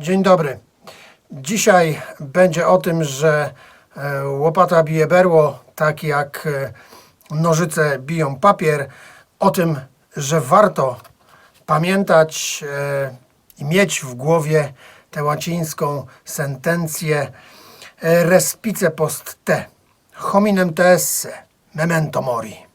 Dzień dobry. Dzisiaj będzie o tym, że e, łopata bije berło, tak jak e, nożyce biją papier. O tym, że warto pamiętać e, i mieć w głowie tę łacińską sentencję respice post te, hominem te esse, memento mori.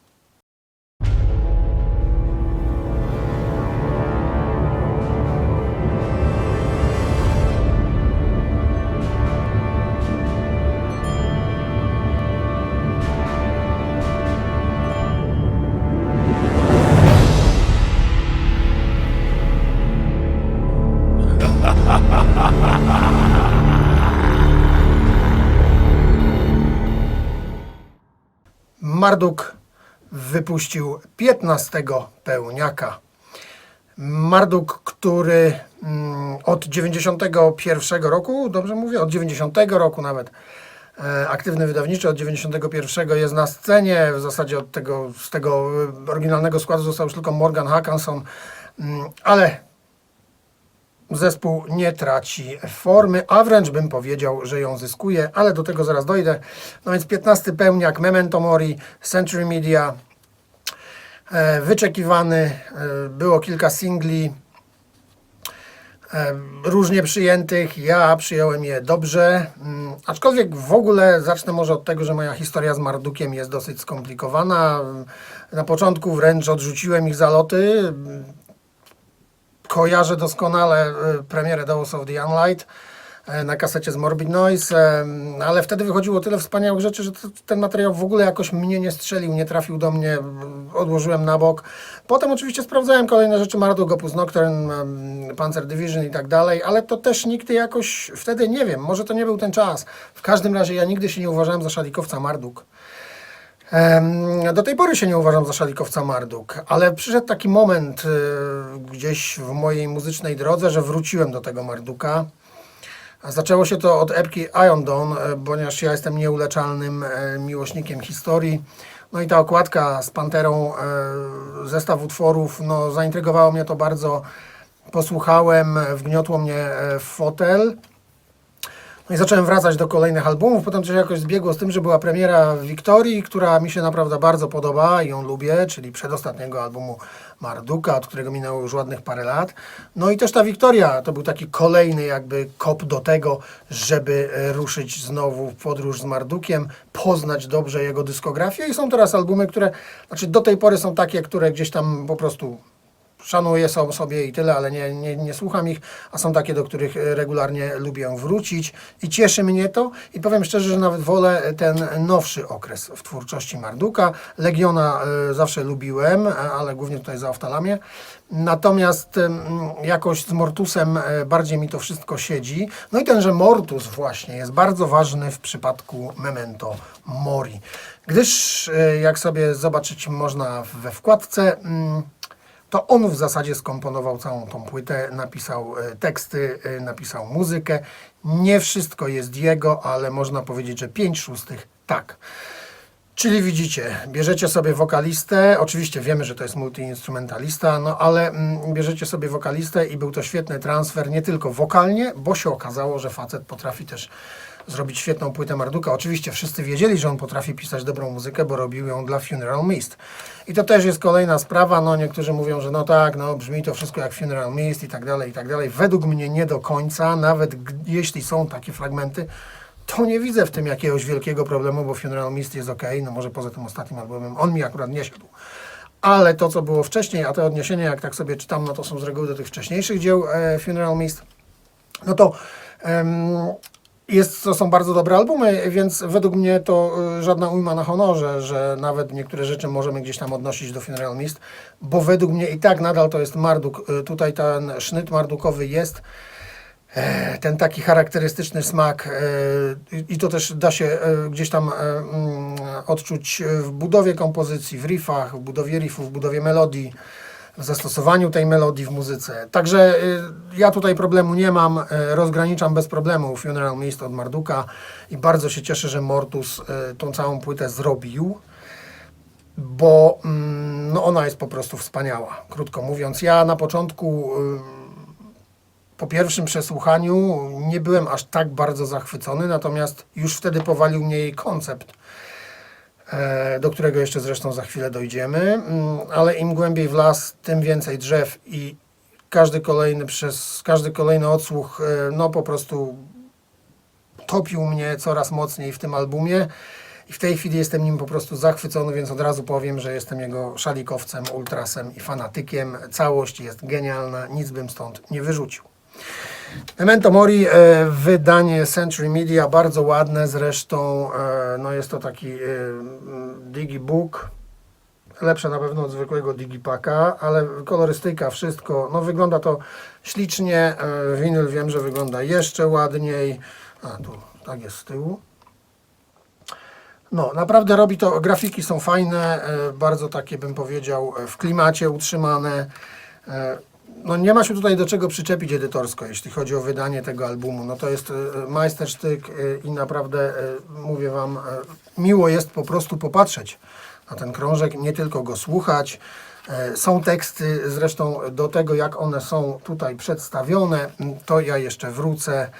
Marduk wypuścił 15 pełniaka. Marduk, który mm, od 91 roku, dobrze mówię, od 90 roku nawet, e, aktywny wydawniczy, od 91 jest na scenie, w zasadzie od tego, z tego e, oryginalnego składu został już tylko Morgan Hackanson, mm, ale zespół nie traci formy, a wręcz bym powiedział, że ją zyskuje, ale do tego zaraz dojdę. No więc 15 pełniak Memento Mori, Century Media, e, wyczekiwany, e, było kilka singli, e, różnie przyjętych, ja przyjąłem je dobrze, mm, aczkolwiek w ogóle zacznę może od tego, że moja historia z Mardukiem jest dosyć skomplikowana. Na początku wręcz odrzuciłem ich zaloty, kojarzę doskonale e, premierę Daws of the Unlight e, na kasecie z Morbid Noise, e, ale wtedy wychodziło tyle wspaniałych rzeczy, że ten materiał w ogóle jakoś mnie nie strzelił, nie trafił do mnie, odłożyłem na bok. Potem oczywiście sprawdzałem kolejne rzeczy, Marduk, Opus Nocturne, Panzer Division i tak dalej, ale to też nigdy jakoś, wtedy nie wiem, może to nie był ten czas. W każdym razie ja nigdy się nie uważałem za szalikowca Marduk. Do tej pory się nie uważam za szalikowca Marduk, ale przyszedł taki moment y, gdzieś w mojej muzycznej drodze, że wróciłem do tego Marduka. Zaczęło się to od epki Ion Dawn, e, ponieważ ja jestem nieuleczalnym e, miłośnikiem historii. No i ta okładka z Panterą, e, zestaw utworów, no zaintrygowało mnie to bardzo. Posłuchałem, e, wgniotło mnie e, w fotel. No i zacząłem wracać do kolejnych albumów. Potem to się jakoś zbiegło z tym, że była premiera Wiktorii, która mi się naprawdę bardzo podoba i ją lubię, czyli przedostatniego albumu Marduka, od którego minęło już ładnych parę lat. No i też ta Wiktoria to był taki kolejny jakby kop do tego, żeby e, ruszyć znowu w podróż z Mardukiem, poznać dobrze jego dyskografię i są teraz albumy, które, znaczy do tej pory są takie, które gdzieś tam po prostu szanuję sobie i tyle, ale nie, nie, nie słucham ich, a są takie, do których e, regularnie lubię wrócić i cieszy mnie to i powiem szczerze, że nawet wolę ten nowszy okres w twórczości Marduka. Legiona e, zawsze lubiłem, e, ale głównie tutaj za Oftalamię. Natomiast jakoś z Mortusem e, bardziej mi to wszystko siedzi. No i tenże Mortus właśnie jest bardzo ważny w przypadku Memento Mori. Gdyż e, jak sobie zobaczyć można we wkładce, mm, to on w zasadzie skomponował całą tą płytę, napisał e, teksty, e, napisał muzykę. Nie wszystko jest jego, ale można powiedzieć, że 5 szóstych tak. Czyli widzicie, bierzecie sobie wokalistę, oczywiście wiemy, że to jest multiinstrumentalista, no ale mm, bierzecie sobie wokalistę i był to świetny transfer, nie tylko wokalnie, bo się okazało, że facet potrafi też zrobić świetną płytę Marduka. Oczywiście wszyscy wiedzieli, że on potrafi pisać dobrą muzykę, bo robił ją dla Funeral Mist. I to też jest kolejna sprawa, no niektórzy mówią, że no tak, no brzmi to wszystko jak Funeral Mist i tak dalej, i tak dalej. Według mnie nie do końca, nawet jeśli są takie fragmenty, to nie widzę w tym jakiegoś wielkiego problemu, bo Funeral Mist jest ok, no może poza tym ostatnim albumem, on mi akurat nie siadł. Ale to, co było wcześniej, a te odniesienia, jak tak sobie czytam, no to są z reguły do tych wcześniejszych dzieł e, Funeral Mist, no to jest, to są bardzo dobre albumy, więc według mnie to y, żadna ujma na honorze, że nawet niektóre rzeczy możemy gdzieś tam odnosić do Funeral Mist, bo według mnie i tak nadal to jest Marduk. Y, Tutaj ten sznyt mardukowy jest, e, ten taki charakterystyczny smak e, i to też da się e, gdzieś tam mm, odczuć w budowie kompozycji, w riffach, w budowie riffów, w budowie melodii w zastosowaniu tej melodii w muzyce. Także y, ja tutaj problemu nie mam, y, rozgraniczam bez problemu Funeral Mist od Marduka i bardzo się cieszę, że Mortus y, tą całą płytę zrobił, bo mm, no ona jest po prostu wspaniała, krótko mówiąc. Ja na początku po pierwszym przesłuchaniu nie byłem aż tak bardzo zachwycony, natomiast już wtedy powalił mnie jej koncept, do którego jeszcze zresztą za chwilę dojdziemy, Mm, ale im głębiej w las, tym więcej drzew i każdy kolejny przez każdy kolejny odsłuch, e, no po prostu topił mnie coraz mocniej w tym albumie. I w tej chwili jestem nim po prostu zachwycony, więc od razu powiem, że jestem jego szalikowcem, ultrasem i fanatykiem. Całość jest genialna, nic bym stąd nie wyrzucił. Memento Mori, e, wydanie Century Media, bardzo ładne zresztą. E, no jest to taki e, digibook, lepsze na pewno od zwykłego digipaka, ale kolorystyka, wszystko, no wygląda to ślicznie. Winyl wiem, że wygląda jeszcze ładniej. A tu tak jest z tyłu. No, naprawdę robi to, grafiki są fajne, bardzo takie bym powiedział w klimacie utrzymane. No nie ma się tutaj do czego przyczepić edytorsko, jeśli chodzi o wydanie tego albumu. No to jest e, majstersztyk e, i naprawdę e, mówię Wam, miło jest po prostu popatrzeć na ten krążek, nie tylko go słuchać. Są teksty zresztą do tego, jak one są tutaj przedstawione, to ja jeszcze wrócę.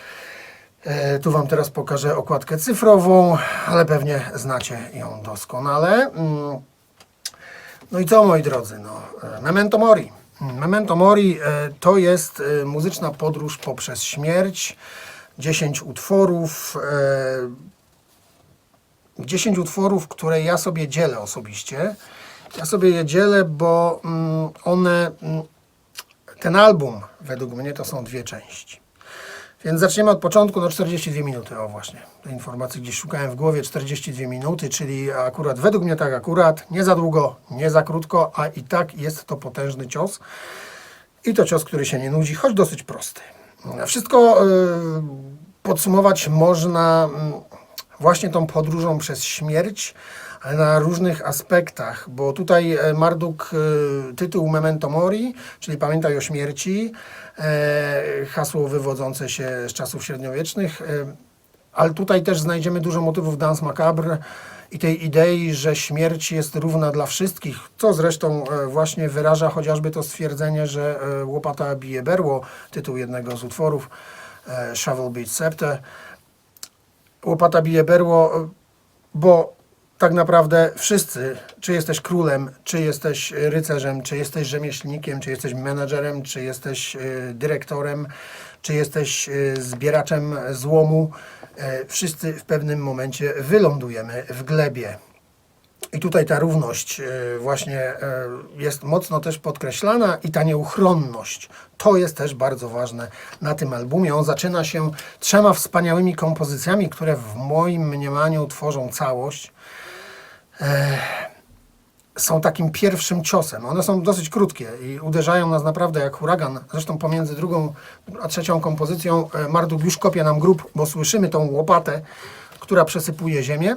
Tu Wam teraz pokażę okładkę cyfrową, ale pewnie znacie ją doskonale. Mm. No i co, moi drodzy? No, Memento Mori. Memento Mori e, to jest e, muzyczna podróż poprzez śmierć. 10 utworów. e, 10 utworów, które ja sobie dzielę osobiście. Ja sobie je dzielę, bo mm, one. mm, Ten album, według mnie, to są dwie części. Więc zaczniemy od początku, no 42 minuty, o właśnie, te informacje gdzieś szukałem w głowie, 42 minuty, czyli akurat, według mnie tak akurat, nie za długo, nie za krótko, a i tak jest to potężny cios. I to cios, który się nie nudzi, choć dosyć prosty. Wszystko y, podsumować można mm, właśnie tą podróżą przez śmierć, na różnych aspektach, bo tutaj e, Marduk e, tytuł Memento Mori, czyli Pamiętaj o śmierci, e, hasło wywodzące się z czasów średniowiecznych, ale tutaj też znajdziemy dużo motywów Dance Macabre i tej idei, że śmierć jest równa dla wszystkich, co zresztą właśnie wyraża chociażby to stwierdzenie, że łopata bije berło, tytuł jednego z utworów, Shovel Beat Scepter. Łopata bije berło, bo tak naprawdę wszyscy, czy jesteś królem, czy jesteś rycerzem, czy jesteś rzemieślnikiem, czy jesteś menadżerem, czy jesteś y, dyrektorem, czy jesteś y, zbieraczem złomu, y, wszyscy w pewnym momencie wylądujemy w glebie. I tutaj ta równość właśnie jest mocno też podkreślana i ta nieuchronność. To jest też bardzo ważne na tym albumie. On zaczyna się trzema wspaniałymi kompozycjami, które w moim mniemaniu tworzą całość są takim pierwszym ciosem. One są dosyć krótkie i uderzają nas naprawdę jak huragan. Zresztą pomiędzy drugą a trzecią kompozycją e, Marduk już kopie nam grób, bo słyszymy tą łopatę, która przesypuje ziemię.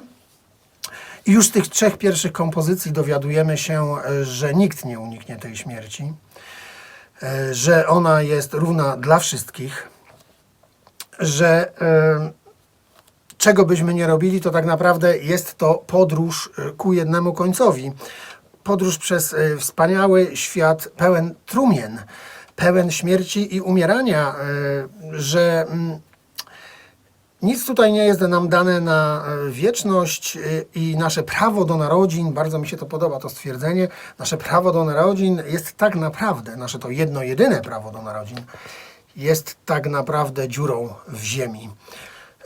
I już z tych trzech pierwszych kompozycji dowiadujemy się, e, że nikt nie uniknie tej śmierci, e, że ona jest równa dla wszystkich, że e, czego byśmy nie robili, to tak naprawdę jest to podróż y, ku jednemu końcowi. Podróż przez y, wspaniały świat pełen trumien, pełen śmierci i umierania, y, że mm, nic tutaj nie jest nam dane na e, wieczność i nasze prawo do narodzin, bardzo mi się to podoba to stwierdzenie, nasze prawo do narodzin jest tak naprawdę, nasze to jedno jedyne prawo do narodzin, jest tak naprawdę dziurą w ziemi.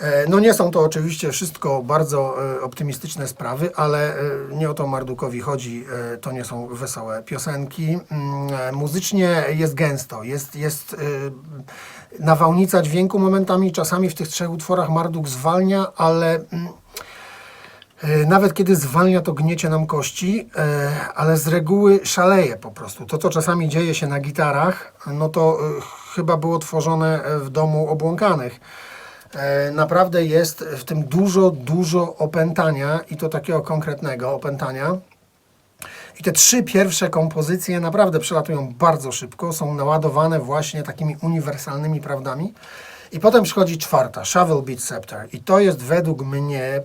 E, No nie są to oczywiście wszystko bardzo e, optymistyczne sprawy, ale e, nie o to Mardukowi chodzi. To nie są wesołe piosenki. Mm, Muzycznie jest gęsto, jest, jest nawałnica dźwięku momentami. Czasami w tych trzech utworach Marduk zwalnia, ale mm, Nawet kiedy zwalnia, to gniecie nam kości, ale z reguły szaleje po prostu. To, co czasami dzieje się na gitarach, no to chyba było tworzone w domu obłąkanych. E, Naprawdę jest w tym dużo, dużo opętania i to takiego konkretnego opętania. I te trzy pierwsze kompozycje naprawdę przelatują bardzo szybko, są naładowane właśnie takimi uniwersalnymi prawdami. I potem przychodzi czwarta, Shovel Beat Scepter. I to jest według mnie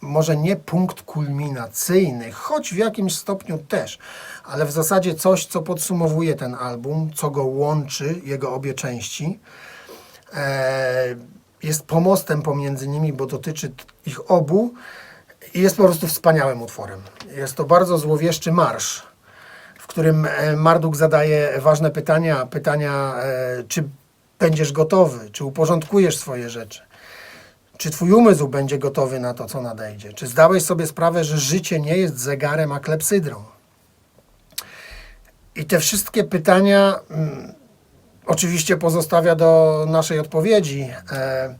może nie punkt kulminacyjny, choć w jakimś stopniu też, ale w zasadzie coś, co podsumowuje ten album, co go łączy, jego obie części. E, jest pomostem pomiędzy nimi, bo dotyczy ich obu i jest po prostu wspaniałym utworem. Jest to bardzo złowieszczy marsz, w którym e, Marduk zadaje ważne pytania, pytania, e, czy będziesz gotowy, czy uporządkujesz swoje rzeczy, czy twój umysł będzie gotowy na to, co nadejdzie, czy zdałeś sobie sprawę, że życie nie jest zegarem, a klepsydrą. I te wszystkie pytania mm, oczywiście pozostawia do naszej odpowiedzi. E,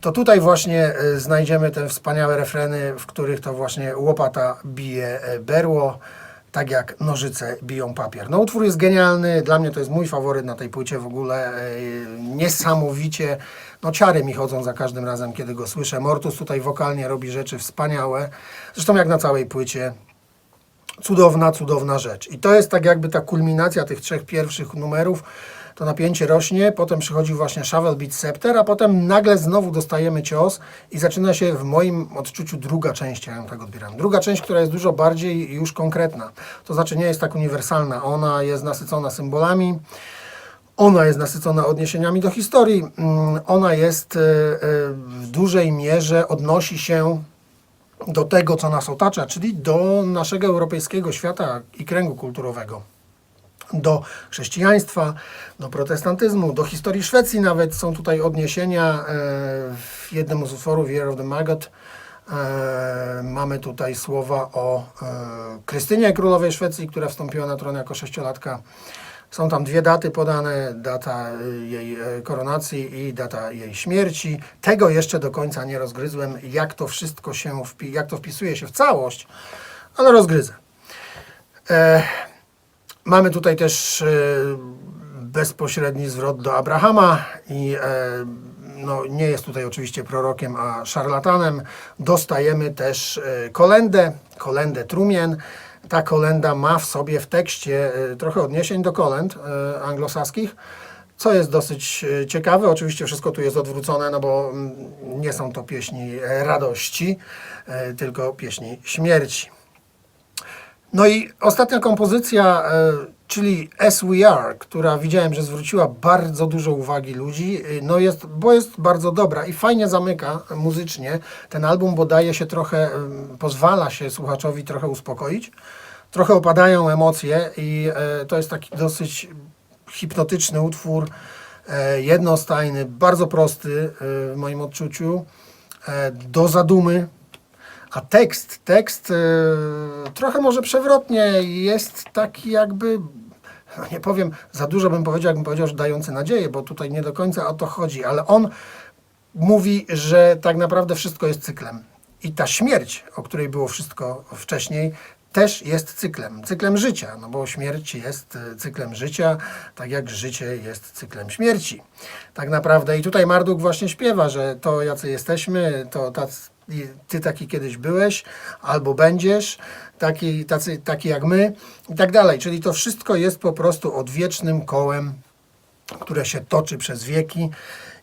to tutaj właśnie e, znajdziemy te wspaniałe refreny, w których to właśnie łopata bije e, berło, tak jak nożyce biją papier. No utwór jest genialny, dla mnie to jest mój faworyt na tej płycie w ogóle. Niesamowicie, no ciary mi chodzą za każdym razem, kiedy go słyszę. Mortus tutaj wokalnie robi rzeczy wspaniałe, zresztą jak na całej płycie cudowna, cudowna rzecz. I to jest tak jakby ta kulminacja tych trzech pierwszych numerów. To napięcie rośnie, potem przychodzi właśnie Shovel Beat Scepter, a potem nagle znowu dostajemy cios i zaczyna się w moim odczuciu druga część, ja ją tak odbieram. Druga część, która jest dużo bardziej już konkretna. To znaczy nie jest tak uniwersalna. Ona jest nasycona symbolami, ona jest nasycona odniesieniami do historii, mm, ona jest e, e, w dużej mierze odnosi się do tego, co nas otacza, czyli do naszego europejskiego świata i kręgu kulturowego. Do chrześcijaństwa, do protestantyzmu, do historii Szwecji nawet są tutaj odniesienia. e, W jednym z utworów Year of the Maggot e, mamy tutaj słowa o e, Krystynie Królowej Szwecji, która wstąpiła na tron jako sześciolatka. Są tam dwie daty podane, data jej koronacji i data jej śmierci. Tego jeszcze do końca nie rozgryzłem, jak to wszystko się, jak to wpisuje się w całość, ale rozgryzę. Mamy tutaj też e, bezpośredni zwrot do Abrahama i e, no, nie jest tutaj oczywiście prorokiem, a szarlatanem. Dostajemy też e, kolendę, kolendę trumien. Ta kolenda ma w sobie w tekście trochę odniesień do kolęd e, anglosaskich, co jest dosyć ciekawe. Oczywiście wszystko tu jest odwrócone, no bo mm, nie są to pieśni radości, tylko pieśni śmierci. No i ostatnia kompozycja, e, czyli As We Are, która widziałem, że zwróciła bardzo dużo uwagi ludzi, e, no jest, bo jest bardzo dobra i fajnie zamyka muzycznie. Ten album, bo daje się trochę, pozwala się słuchaczowi trochę uspokoić. Trochę opadają emocje i e, to jest taki dosyć hipnotyczny utwór, jednostajny, bardzo prosty w moim odczuciu, do zadumy, a tekst, tekst e, trochę może przewrotnie jest taki jakby, no nie powiem, za dużo bym powiedział, jakbym powiedział, że dający nadzieję, bo tutaj nie do końca o to chodzi, ale on mówi, że tak naprawdę wszystko jest cyklem. I ta śmierć, o której było wszystko wcześniej, też jest cyklem, cyklem życia, no bo śmierć jest e, cyklem życia, tak jak życie jest cyklem śmierci. Tak naprawdę i tutaj Marduk właśnie śpiewa, że to jacy jesteśmy, to tacy, ty taki kiedyś byłeś, albo będziesz, taki, tacy, taki jak my i tak dalej. Czyli to wszystko jest po prostu odwiecznym kołem, które się toczy przez wieki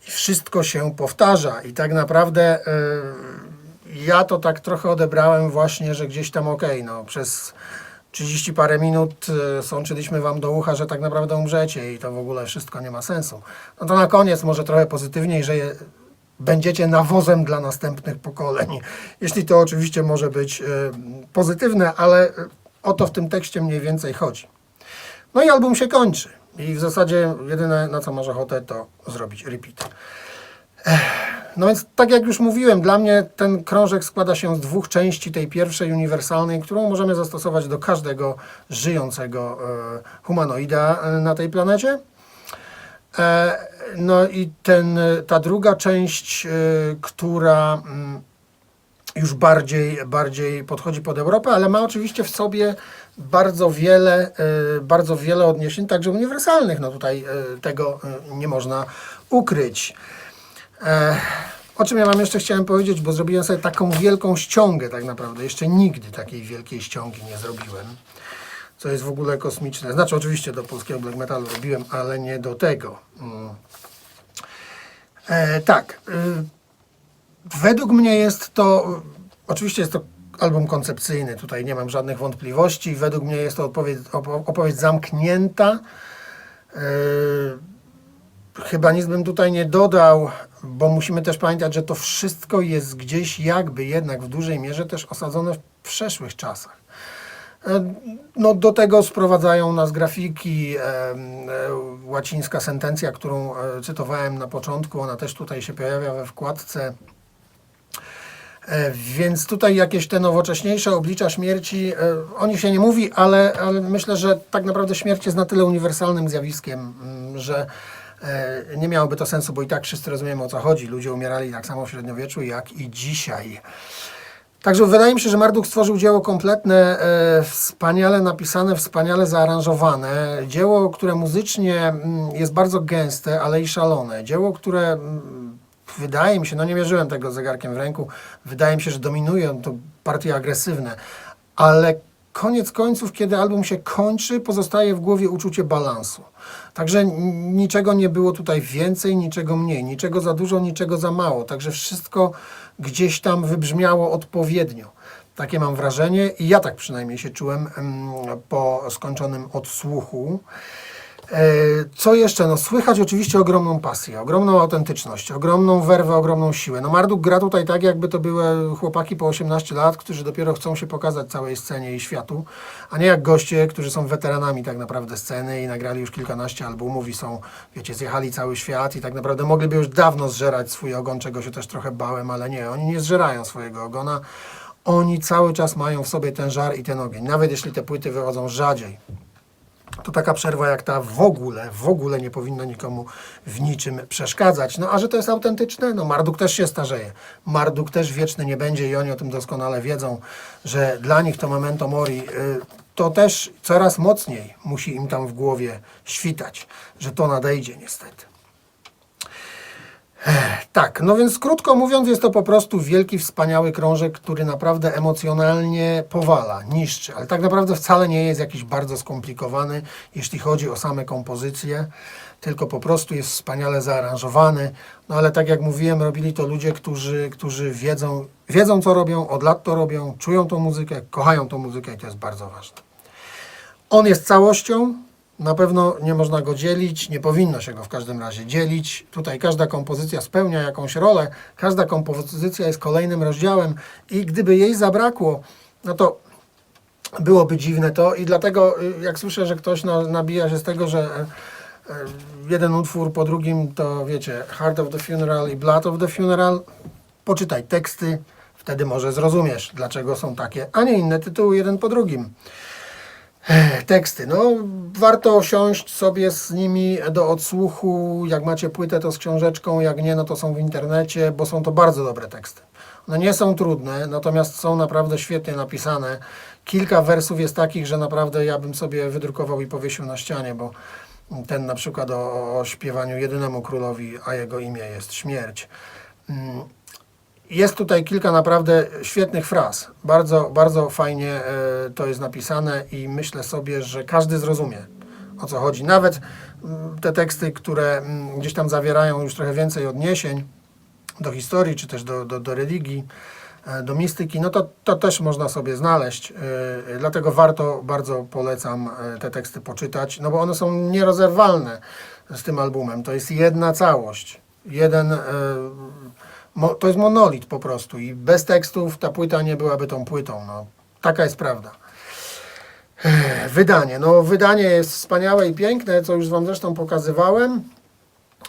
i wszystko się powtarza. I tak naprawdę y, ja to tak trochę odebrałem właśnie, że gdzieś tam okej, no przez 30 parę minut y, sączyliśmy wam do ucha, że tak naprawdę umrzecie i to w ogóle wszystko nie ma sensu. No to na koniec może trochę pozytywniej, że je, będziecie nawozem dla następnych pokoleń. Jeśli to oczywiście może być y, pozytywne, ale y, o to w tym tekście mniej więcej chodzi. No i album się kończy. I w zasadzie jedyne na co masz ochotę to zrobić repeat. No więc tak jak już mówiłem, dla mnie ten krążek składa się z dwóch części. Tej pierwszej uniwersalnej, którą możemy zastosować do każdego żyjącego e, humanoida e, na tej planecie. E, no i ten, e, ta druga część, e, która mm, już bardziej, bardziej podchodzi pod Europę, ale ma oczywiście w sobie bardzo wiele, bardzo wiele odniesień, także uniwersalnych. No tutaj tego nie można ukryć. O czym ja Wam jeszcze chciałem powiedzieć, bo zrobiłem sobie taką wielką ściągę tak naprawdę. Jeszcze nigdy takiej wielkiej ściągi nie zrobiłem, co jest w ogóle kosmiczne. Znaczy oczywiście do polskiego black metalu robiłem, ale nie do tego. Mm. E, tak, y, Według mnie jest to, oczywiście jest to album koncepcyjny, tutaj nie mam żadnych wątpliwości. Według mnie jest to odpowiedź, opo- opowieść zamknięta. Yy, chyba nic bym tutaj nie dodał, bo musimy też pamiętać, że to wszystko jest gdzieś jakby jednak w dużej mierze też osadzone w przeszłych czasach. E, No, do tego sprowadzają nas grafiki, e, e, łacińska sentencja, którą cytowałem na początku, ona też tutaj się pojawia we wkładce. Więc tutaj jakieś te nowocześniejsze oblicza śmierci, o nich się nie mówi, ale, ale myślę, że tak naprawdę śmierć jest na tyle uniwersalnym zjawiskiem, mm, że nie miałoby to sensu, bo i tak wszyscy rozumiemy o co chodzi. Ludzie umierali tak samo w średniowieczu, jak i dzisiaj. Także wydaje mi się, że Marduk stworzył dzieło kompletne, e, wspaniale napisane, wspaniale zaaranżowane. Dzieło, które muzycznie mm, jest bardzo gęste, ale i szalone. Dzieło, które mm, wydaje mi się, no nie mierzyłem tego zegarkiem w ręku, wydaje mi się, że dominują to partie agresywne, ale koniec końców, kiedy album się kończy, pozostaje w głowie uczucie balansu. Także niczego nie było tutaj więcej, niczego mniej, niczego za dużo, niczego za mało. Także wszystko gdzieś tam wybrzmiało odpowiednio. Takie mam wrażenie i ja tak przynajmniej się czułem em, po skończonym odsłuchu. E, Co jeszcze? No, słychać oczywiście ogromną pasję, ogromną autentyczność, ogromną werwę, ogromną siłę. No, Marduk gra tutaj tak, jakby to były chłopaki po 18 lat, którzy dopiero chcą się pokazać całej scenie i światu, a nie jak goście, którzy są weteranami tak naprawdę sceny i nagrali już kilkanaście albumów i są, wiecie, zjechali cały świat i tak naprawdę mogliby już dawno zżerać swój ogon, czego się też trochę bałem, ale nie, oni nie zżerają swojego ogona. Oni cały czas mają w sobie ten żar i ten ogień, nawet jeśli te płyty wychodzą rzadziej to taka przerwa jak ta w ogóle, w ogóle nie powinna nikomu w niczym przeszkadzać. No a że to jest autentyczne, no Marduk też się starzeje. Marduk też wieczny nie będzie i oni o tym doskonale wiedzą, że dla nich to memento mori y, to też coraz mocniej musi im tam w głowie świtać, że to nadejdzie niestety. Tak, no więc krótko mówiąc, jest to po prostu wielki, wspaniały krążek, który naprawdę emocjonalnie powala, niszczy, ale tak naprawdę wcale nie jest jakiś bardzo skomplikowany, jeśli chodzi o same kompozycje, tylko po prostu jest wspaniale zaaranżowany. No ale tak jak mówiłem, robili to ludzie, którzy, którzy wiedzą, wiedzą, co robią, od lat to robią, czują tą muzykę, kochają tą muzykę i to jest bardzo ważne. On jest całością, na pewno nie można go dzielić, nie powinno się go w każdym razie dzielić. Tutaj każda kompozycja spełnia jakąś rolę, każda kompozycja jest kolejnym rozdziałem i gdyby jej zabrakło, no to byłoby dziwne to i dlatego y, jak słyszę, że ktoś na, nabija się z tego, że e, e, jeden utwór po drugim to wiecie Heart of the Funeral i Blood of the Funeral, poczytaj teksty, wtedy może zrozumiesz, dlaczego są takie, a nie inne tytuły jeden po drugim. Teksty. No, warto siąść sobie z nimi do odsłuchu. Jak macie płytę, to z książeczką, jak nie, no to są w internecie, bo są to bardzo dobre teksty. One nie są trudne, natomiast są naprawdę świetnie napisane. Kilka wersów jest takich, że naprawdę ja bym sobie wydrukował i powiesił na ścianie, bo ten na przykład o, o śpiewaniu jedynemu królowi, a jego imię jest śmierć. Jest tutaj kilka naprawdę świetnych fraz. Bardzo, bardzo fajnie e, to jest napisane i myślę sobie, że każdy zrozumie o co chodzi. Nawet mm, te teksty, które mm, gdzieś tam zawierają już trochę więcej odniesień do historii, czy też do, do, do religii, e, do mistyki, no to, to też można sobie znaleźć. E, Dlatego warto, bardzo polecam te teksty poczytać, no bo one są nierozerwalne z tym albumem. To jest jedna całość. Jeden To jest monolit po prostu i bez tekstów ta płyta nie byłaby tą płytą. No, taka jest prawda. Wydanie. No, wydanie jest wspaniałe i piękne, co już Wam zresztą pokazywałem.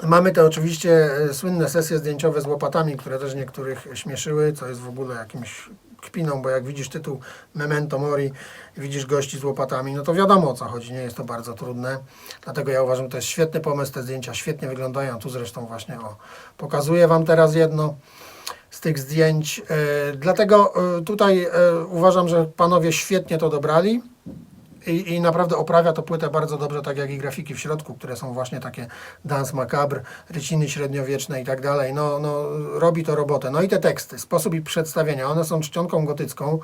Mamy te oczywiście e, słynne sesje zdjęciowe z łopatami, które też niektórych śmieszyły, co jest w ogóle jakimś kpiną, bo jak widzisz tytuł Memento Mori, widzisz gości z łopatami, no to wiadomo o co chodzi, nie jest to bardzo trudne. Dlatego ja uważam, że to jest świetny pomysł, te zdjęcia świetnie wyglądają. Tu zresztą właśnie o, pokazuję Wam teraz jedno z tych zdjęć. E, dlatego e, tutaj e, uważam, że panowie świetnie to dobrali. I, I naprawdę oprawia to płytę bardzo dobrze, tak jak i grafiki w środku, które są właśnie takie dance macabre, ryciny średniowieczne i tak dalej. No, no, robi to robotę. No i te teksty, sposób ich przedstawienia, one są czcionką gotycką.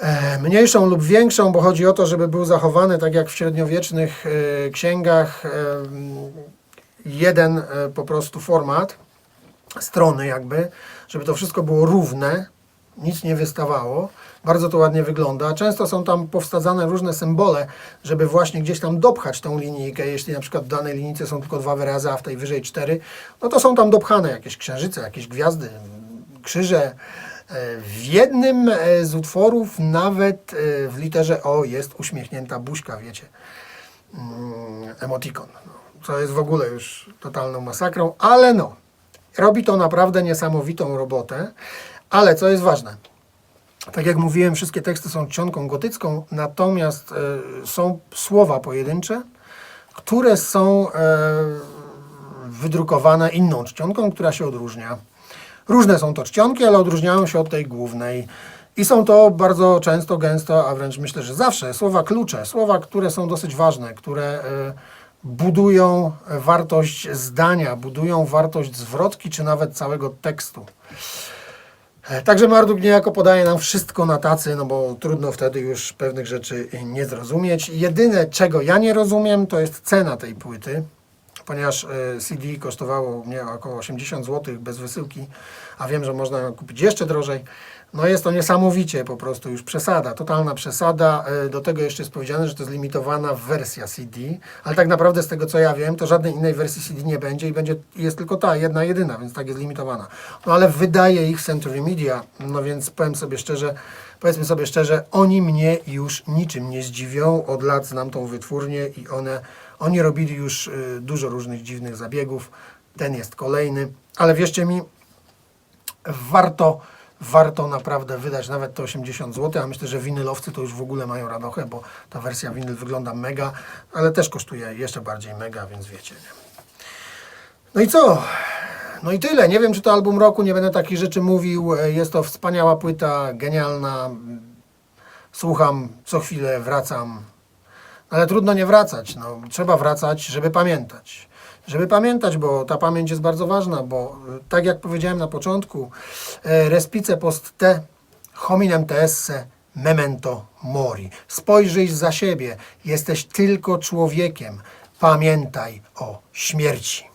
E, mniejszą lub większą, bo chodzi o to, żeby był zachowany, tak jak w średniowiecznych e, księgach, e, jeden po prostu format. strony jakby, żeby to wszystko było równe, nic nie wystawało. Bardzo to ładnie wygląda. Często są tam powsadzane różne symbole, żeby właśnie gdzieś tam dopchać tą linijkę. Jeśli na przykład w danej linijce są tylko dwa wyrazy, a w tej wyżej cztery, no to są tam dopchane jakieś księżyce, jakieś gwiazdy, krzyże. E, W jednym e, z utworów nawet e, w literze O jest uśmiechnięta buźka, wiecie mm, emotikon. No, co jest w ogóle już totalną masakrą, ale no, robi to naprawdę niesamowitą robotę. Ale co jest ważne, tak jak mówiłem, wszystkie teksty są czcionką gotycką, natomiast e, są słowa pojedyncze, które są e, wydrukowane inną czcionką, która się odróżnia. Różne są to czcionki, ale odróżniają się od tej głównej. I są to bardzo często, gęsto, a wręcz myślę, że zawsze słowa klucze, słowa, które są dosyć ważne, które e, budują wartość zdania, budują wartość zwrotki, czy nawet całego tekstu. E, Także Marduk niejako podaje nam wszystko na tacy, no bo trudno wtedy już pewnych rzeczy nie zrozumieć. Jedyne, czego ja nie rozumiem, to jest cena tej płyty, ponieważ e, CD kosztowało mnie około 80 zł bez wysyłki, a wiem, że można ją kupić jeszcze drożej. No jest to niesamowicie po prostu już przesada, totalna przesada. E, Do tego jeszcze jest powiedziane, że to jest limitowana wersja CD, ale tak naprawdę z tego co ja wiem, to żadnej innej wersji CD nie będzie i będzie, jest tylko ta jedna, jedyna, więc tak jest limitowana. No ale wydaje ich Century Media, no więc powiem sobie szczerze, powiedzmy sobie szczerze, oni mnie już niczym nie zdziwią. Od lat znam tą wytwórnię i one, oni robili już y, dużo różnych dziwnych zabiegów. Ten jest kolejny, ale wierzcie mi, warto, warto naprawdę wydać nawet te 80 zł, a myślę, że winylowcy to już w ogóle mają radochę, bo ta wersja winyl wygląda mega, ale też kosztuje jeszcze bardziej mega, więc wiecie. Nie? No i co? No i tyle. Nie wiem, czy to album roku, nie będę takich rzeczy mówił. Jest to wspaniała płyta, genialna. Słucham co chwilę, wracam. Ale trudno nie wracać. No, trzeba wracać, żeby pamiętać. Żeby pamiętać, bo ta pamięć jest bardzo ważna, bo e, tak jak powiedziałem na początku, e, respice post te hominem te esse memento mori. Spojrzyj za siebie, jesteś tylko człowiekiem. Pamiętaj o śmierci.